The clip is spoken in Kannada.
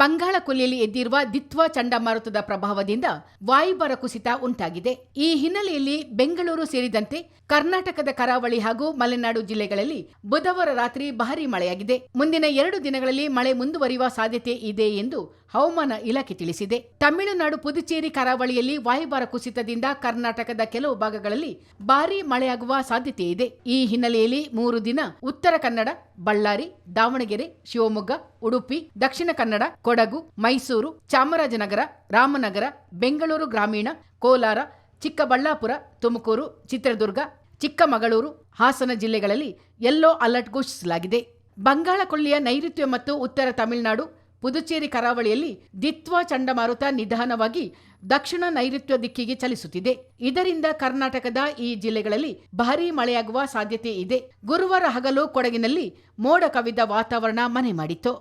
ಬಂಗಾಳ ಕೊಲ್ಲಿಯಲ್ಲಿ ಎದ್ದಿರುವ ದಿತ್ವ ಚಂಡಮಾರುತದ ಪ್ರಭಾವದಿಂದ ವಾಯುಭಾರ ಕುಸಿತ ಉಂಟಾಗಿದೆ. ಈ ಹಿನ್ನೆಲೆಯಲ್ಲಿ ಬೆಂಗಳೂರು ಸೇರಿದಂತೆ ಕರ್ನಾಟಕದ ಕರಾವಳಿ ಹಾಗೂ ಮಲೆನಾಡು ಜಿಲ್ಲೆಗಳಲ್ಲಿ ಬುಧವಾರ ರಾತ್ರಿ ಭಾರಿ ಮಳೆಯಾಗಿದೆ. ಮುಂದಿನ ಎರಡು ದಿನಗಳಲ್ಲಿ ಮಳೆ ಮುಂದುವರಿಯುವ ಸಾಧ್ಯತೆ ಇದೆ ಎಂದು ಹವಾಮಾನ ಇಲಾಖೆ ತಿಳಿಸಿದೆ. ತಮಿಳುನಾಡು ಪುದುಚೇರಿ ಕರಾವಳಿಯಲ್ಲಿ ವಾಯುಭಾರ ಕುಸಿತದಿಂದ ಕರ್ನಾಟಕದ ಕೆಲವು ಭಾಗಗಳಲ್ಲಿ ಭಾರೀ ಮಳೆಯಾಗುವ ಸಾಧ್ಯತೆ ಇದೆ. ಈ ಹಿನ್ನೆಲೆಯಲ್ಲಿ ಮೂರು ದಿನ ಉತ್ತರ ಕನ್ನಡ, ಬಳ್ಳಾರಿ, ದಾವಣಗೆರೆ, ಶಿವಮೊಗ್ಗ, ಉಡುಪಿ, ದಕ್ಷಿಣ ಕನ್ನಡ ಕೊಡಗು, ಮೈಸೂರು, ಚಾಮರಾಜನಗರ, ರಾಮನಗರ, ಬೆಂಗಳೂರು ಗ್ರಾಮೀಣ, ಕೋಲಾರ, ಚಿಕ್ಕಬಳ್ಳಾಪುರ, ತುಮಕೂರು, ಚಿತ್ರದುರ್ಗ, ಚಿಕ್ಕಮಗಳೂರು, ಹಾಸನ ಜಿಲ್ಲೆಗಳಲ್ಲಿ ಯೆಲ್ಲೋ ಅಲರ್ಟ್ ಘೋಷಿಸಲಾಗಿದೆ. ಬಂಗಾಳ ಕೊಲ್ಲಿಯ ನೈಋತ್ಯ ಮತ್ತು ಉತ್ತರ ತಮಿಳುನಾಡು, ಪುದುಚೇರಿ ಕರಾವಳಿಯಲ್ಲಿ ದಿತ್ವ ಚಂಡಮಾರುತ ನಿಧಾನವಾಗಿ ದಕ್ಷಿಣ ನೈಋತ್ಯ ದಿಕ್ಕಿಗೆ ಚಲಿಸುತ್ತಿದೆ. ಇದರಿಂದ ಕರ್ನಾಟಕದ ಈ ಜಿಲ್ಲೆಗಳಲ್ಲಿ ಭಾರೀ ಮಳೆಯಾಗುವ ಸಾಧ್ಯತೆ ಇದೆ. ಗುರುವಾರ ಹಗಲು ಕೊಡಗಿನಲ್ಲಿ ಮೋಡ ಕವಿದ ವಾತಾವರಣ ಮನೆ ಮಾಡಿತ್ತು.